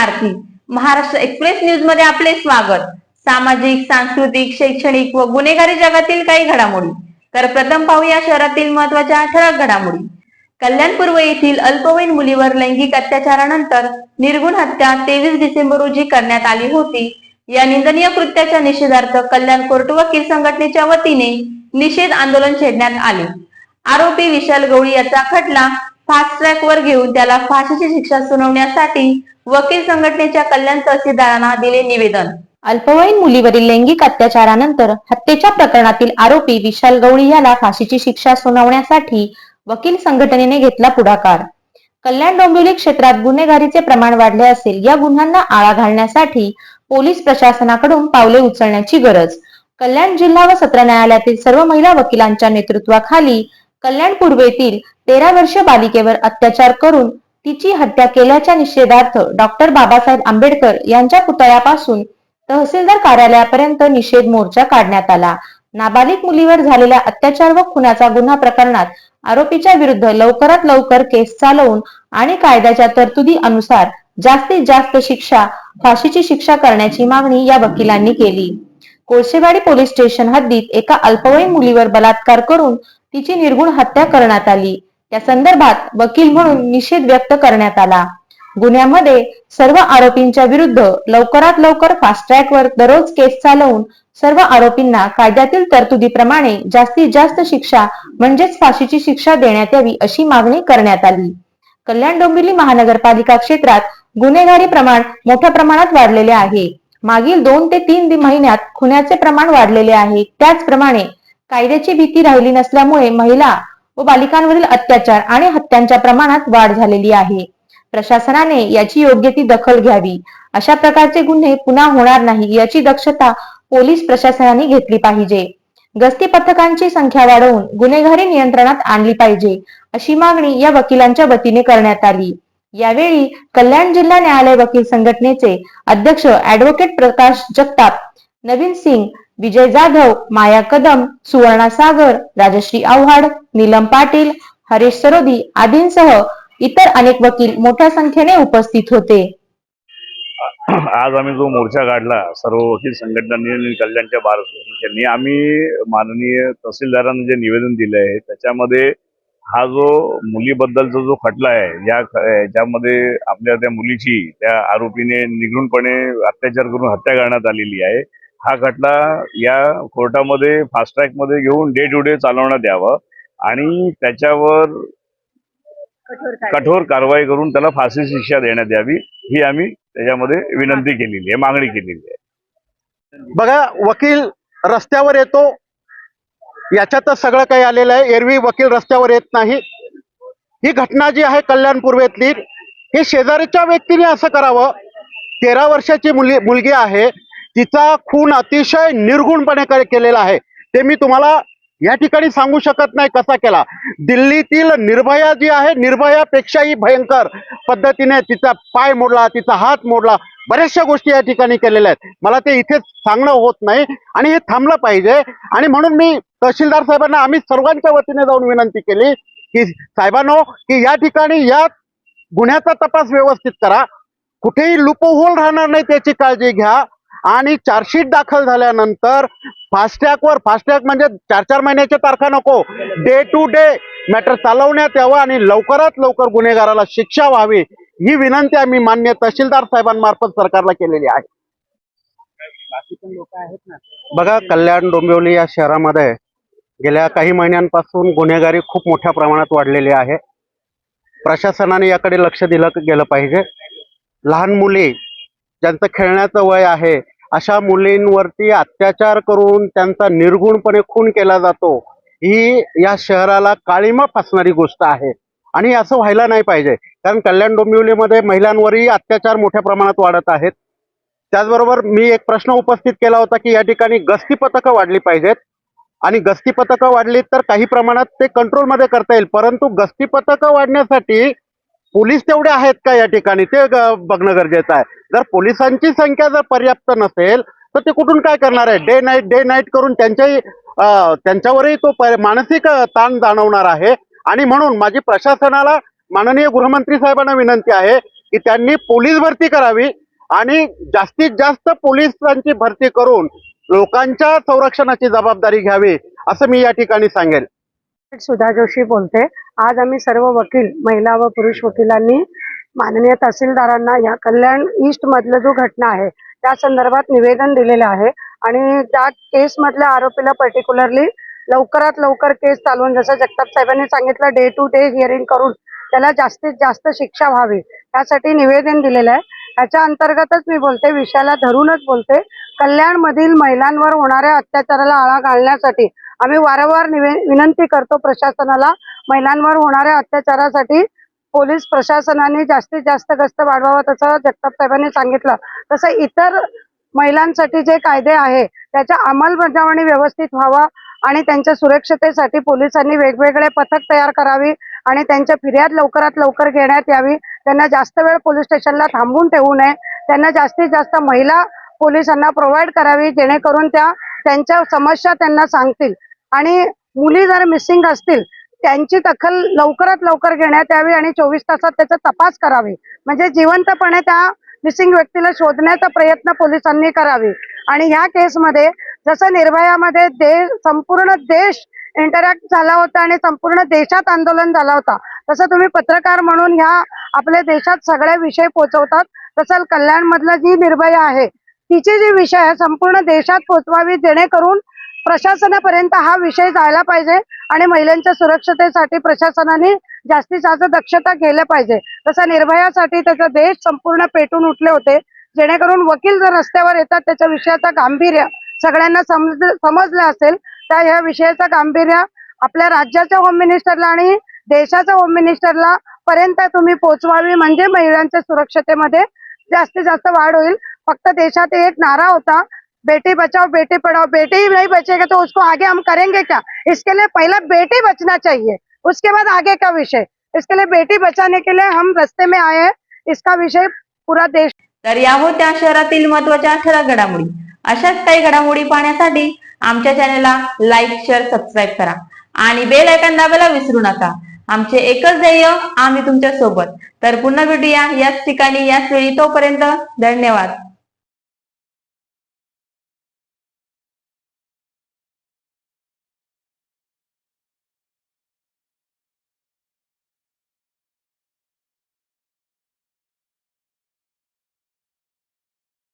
आरती Maharashtra express न्यूजमध्ये आपले स्वागत. सामाजिक सांस्कृतिक शैक्षणिक व गुन्हेगारी जगातील काही घडामोडी. तर प्रथम पाहूया शहरातील महत्त्वाच्या ठळक घडामोडी. कल्याण पूर्व येथील अल्पवयीन मुलीवर लैंगिक अत्याचारानंतर निर्गुण हत्या तेवीस डिसेंबर रोजी करण्यात आली होती. या निंदनीय कृत्याच्या निषेधार्थ कल्याण कोर्ट वकील संघटनेच्या वतीने निषेध आंदोलन छेडण्यात आले. आरोपी विशाल गवळी याचा खटला फास्ट ट्रॅक वर घेऊन त्याला फाशीची शिक्षा सुनावण्यासाठी वकील संघटनेच्या कल्याण तहसीलदारांना दिले निवेदन. अल्पवयीन मुलीवरील लैंगिक अत्याचारानंतर हत्येच्या प्रकरणातील आरोपी विशाल गवळी याला फाशीची शिक्षा सुनावण्यासाठी वकील संघटनेने घेतला पुढाकार. कल्याण डोंबिवली क्षेत्रात गुन्हेगारीचे प्रमाण वाढले असेल या गुन्ह्यांना आळा घालण्यासाठी पोलीस प्रशासनाकडून पावले उचलण्याची गरज. कल्याण जिल्हा व सत्र न्यायालयातील सर्व महिला वकिलांच्या नेतृत्वाखाली कल्याण पूर्वेतील तेरा वर्ष बालिकेवर अत्याचार करून तिची हत्या केल्याच्या निषेधार्थ डॉक्टर बाबासाहेब आंबेडकर यांच्या पुतळ्यापासून तहसीलदार कार्यालयापर्यंत निषेध मोर्चा काढण्यात आला. नाबालिक मुलीवर झालेल्या अत्याचार व खुनाचा गुन्हा प्रकरणात आरोपीच्या विरुद्ध लवकरात लवकर केस चालवून आणि कायद्याच्या तरतुदी अनुसार जास्तीत जास्त शिक्षा फाशीची शिक्षा करण्याची मागणी या वकिलांनी केली. कोळशेवाडी पोलीस स्टेशन हद्दीत एका अल्पवयीन मुलीवर बलात्कार करून तिची निर्गुण हत्या करण्यात आली. या संदर्भात वकील म्हणून निषेध व्यक्त करण्यात आला. गुन्ह्यामध्ये सर्व आरोपींच्या विरुद्ध लवकरात लवकर फास्ट ट्रॅकवर दररोज केस चालवून सर्व आरोपींना कायद्यातील तरतुदीप्रमाणे जास्तीत जास्त शिक्षा म्हणजेच फाशीची शिक्षा देण्यात यावी अशी मागणी करण्यात आली. कल्याण डोंबिवली महानगरपालिका क्षेत्रात गुन्हेगारी प्रमाण मोठ्या प्रमाणात वाढलेले आहे. मागील दोन ते तीन महिन्यात खुन्याचे प्रमाण वाढलेले आहे. त्याचप्रमाणे कायद्याची भीती राहिली नसल्यामुळे महिला व बालिकांवरील अत्याचार आणि हत्यांच्या प्रमाणात वाढ झालेली आहे. प्रशासनाने याची योग्य ती दखल घ्यावी. अशा प्रकारचे गुन्हे पुन्हा होणार नाही याची दक्षता पोलीस प्रशासनाने घेतली पाहिजे. गस्ती पथकांची संख्या वाढवून गुन्हेगारी नियंत्रणात आणली पाहिजे अशी मागणी या वकिलांच्या वतीने करण्यात आली. यावेळी कल्याण जिल्हा न्यायालय वकील संघटनेचे अध्यक्ष ऍडव्होकेट प्रकाश जगताप नवीन सिंग विजय जाधव माया कदम सुवर्णा सागर राजश्री आव्हाड नीलम पाटील हरीश सरोदी आदींसह इतर अनेक वकील मोठ्या संख्येने उपस्थित होते. आज आम्ही जो मोर्चा काढला सर्व वकील संघटनांनी कल्याणच्या बार यांनी आम्ही माननीय तहसीलदारांना जे निवेदन दिले आहे त्याच्यामध्ये हा जो मुलीबद्दलचा जो खटला आहे या ज्यामध्ये आपल्या त्या मुलीची त्या आरोपीने निघूनपणे अत्याचार करून हत्या करण्यात आलेली आहे. हा खटला या कोर्टामध्ये फास्ट ट्रॅकमध्ये घेऊन डे टू डे चालवण्यात यावं आणि त्याच्यावर कठोर कारवाई करून त्याला फाशी शिक्षा देण्यात यावी ही आम्ही त्याच्यामध्ये विनंती केलेली आहे मागणी केलेली आहे. बघा वकील रस्त्यावर येतो याच्यातच सगळं काही आलेलं आहे. एरवी वकील रस्त्यावर येत नाही. ही घटना जी आहे कल्याण पूर्वेतली हे शेजारीच्या व्यक्तीने असं करावं. तेरा वर्षाची मुली मुलगी आहे. तिचा खून अतिशय निर्गुणपणे केलेला आहे. ते मी तुम्हाला या ठिकाणी सांगू शकत नाही कसा केला. दिल्लीतील निर्भया जी आहे निर्भयापेक्षाही भयंकर पद्धतीने तिचा पाय मोडला तिचा हात मोडला बऱ्याचशा गोष्टी या ठिकाणी केलेल्या आहेत. मला ते इथेच सांगणं होत नाही आणि हे थांबलं पाहिजे. आणि म्हणून मी तहसीलदार साहेबांना आम्ही सर्वांच्या वतीने जाऊन विनंती केली की साहेबांनो की या ठिकाणी या गुन्ह्याचा तपास व्यवस्थित करा. कुठेही लुपहोल राहणार नाही त्याची काळजी घ्या. आणि चार्जशीट दाखल झाल्यानंतर फास्टॅगवर फास्टॅग म्हणजे चार चार महिन्याच्या तारखा नको. डे टू डे मॅटर चालवण्यात यावं आणि लवकरात लवकर गुन्हेगाराला शिक्षा व्हावी ही विनंती आम्ही मान्य तहसीलदार साहेबांमार्फत सरकारला केलेली आहे. बघा कल्याण डोंबिवली या शहरामध्ये गेल्या काही महिन्यांपासून गुन्हेगारी खूप मोठ्या प्रमाणात वाढलेली आहे. प्रशासनाने याकडे लक्ष दिलं गेलं पाहिजे. लहान मुली ज्यांचं खेळण्याचं वय आहे अशा मुलींवरती अत्याचार करून त्यांचा निर्गुणपणे खून केला जातो ही या शहराला काळीमा फासणारी गोष्ट आहे. आणि असं व्हायला नाही पाहिजे कारण कल्याण डोंबिवलीमध्ये महिलांवरही अत्याचार मोठ्या प्रमाणात वाढत आहेत. त्याचबरोबर मी एक प्रश्न उपस्थित केला होता की या ठिकाणी गस्ती पथकं वाढली पाहिजेत. आणि गस्ती पथकं वाढली तर काही प्रमाणात ते कंट्रोलमध्ये करता येईल परंतु गस्ती पथकं वाढण्यासाठी पोलीस तेवढे आहेत का या ठिकाणी? ते बघणं गरजेचं आहे. जर पोलिसांची संख्या जर पर्याप्त नसेल तर ते कुठून काय करणार आहे? डे नाईट डे नाईट करून त्यांच्याही त्यांच्यावरही तो मानसिक ताण जाणवणार आहे. आणि म्हणून माझी प्रशासनाला माननीय गृहमंत्री साहेबांना विनंती आहे की त्यांनी पोलीस भरती करावी आणि जास्तीत जास्त पोलिसांची भरती करून लोकांच्या संरक्षणाची जबाबदारी घ्यावी असं मी या ठिकाणी सांगेल. सुधा जोशी बोलते. आज आम्ही सर्व वकील महिला व पुरुष वकिलांनी माननीय तहसीलदारांना या कल्याण ईस्ट मधलं जो घटना आहे त्या संदर्भात निवेदन दिलेलं आहे आणि त्या केस मधल्या आरोपीला पर्टिक्युलरली लवकरात लवकर केस चालवून जसं जगताप साहेबांनी सांगितलं डे टू डे हिअरिंग करून त्याला जास्तीत जास्त शिक्षा व्हावी त्यासाठी निवेदन दिलेलं आहे. त्याच्या अंतर्गतच मी बोलते विषयाला धरूनच बोलते कल्याण मधील महिलांवर होणाऱ्या अत्याचाराला आळा घालण्यासाठी आम्ही वारंवार निवे विनंती करतो प्रशासनाला महिलांवर होणाऱ्या अत्याचारासाठी पोलीस प्रशासनाने जास्तीत जास्त गस्त वाढवावा तसं जगताप साहेबांनी सांगितलं. तसं इतर महिलांसाठी जे कायदे आहे त्याच्या अंमलबजावणी व्यवस्थित व्हावा आणि त्यांच्या सुरक्षतेसाठी पोलिसांनी वेगवेगळे पथक तयार करावी आणि त्यांच्या फिर्याद लवकरात लवकर घेण्यात यावी. त्यांना जास्त वेळ पोलीस स्टेशनला थांबून ठेवू नये. त्यांना जास्तीत जास्त महिला पोलिसांना प्रोव्हाइड करावी जेणेकरून त्या त्यांच्या समस्या त्यांना सांगतील. आणि मुली जर मिसिंग असतील त्यांची दखल लवकरात लवकर घेण्यात यावी आणि चोवीस तासात त्याचा तपास करावी. म्हणजे जिवंतपणे त्या मिसिंग व्यक्तीला शोधण्याचा प्रयत्न पोलिसांनी करावी. आणि ह्या केसमध्ये जसं निर्भयामध्ये देश संपूर्ण देश इंटरॅक्ट झाला होता आणि संपूर्ण देशात आंदोलन झाला होता तसं तुम्ही पत्रकार म्हणून ह्या आपल्या देशात सगळे विषय पोहोचवतात तसं कल्याणमधलं जी निर्भया आहे तिची जी विषय आहे संपूर्ण देशात पोहोचवावी जेणेकरून प्रशासनापर्यंत हा विषय जायला पाहिजे आणि महिलांच्या सुरक्षतेसाठी प्रशासनाने जास्तीत जास्त दक्षता घ्यायला पाहिजे. तसा निर्भयासाठी त्याचा देश संपूर्ण पेटून उठले होते. जेणेकरून वकील जर रस्त्यावर येतात त्याच्या विषयाचा गांभीर्य सगळ्यांना समज समजलं असेल तर ह्या विषयाचा गांभीर्य आपल्या राज्याच्या होम मिनिस्टरला आणि देशाच्या होम मिनिस्टरला पर्यंत तुम्ही पोहोचवावी. म्हणजे महिलांच्या सुरक्षतेमध्ये जास्तीत जास्त वाढ होईल. फक्त देशात एक नारा होता बेटी बचाओ बेटे पढ़ाओ बेटे ही नहीं बचेगा तो उसको आगे हम करेंगे क्या? इसके लिए पहला बेटी बचना चाहिए उसके बाद आगे का विषय। इसके लिए बेटी बचाने के लिए हम रस्ते में आए हैं इसका विषय पूरा देश तर या होत्या शहरातील महत्त्वाच्या ठळक घडामोडी. अशाच काही घडामोडी पाहण्यासाठी आमच्या चॅनलला लाईक शेअर सबस्क्राईब करा. आणि बेल आयकॉन दाबायला विसरू नका. आमचे एकच ध्येय आम्ही तुमच्यासोबत तर पुन्हा भेटूया याच ठिकाणी याच वेळी. तोपर्यंत धन्यवाद.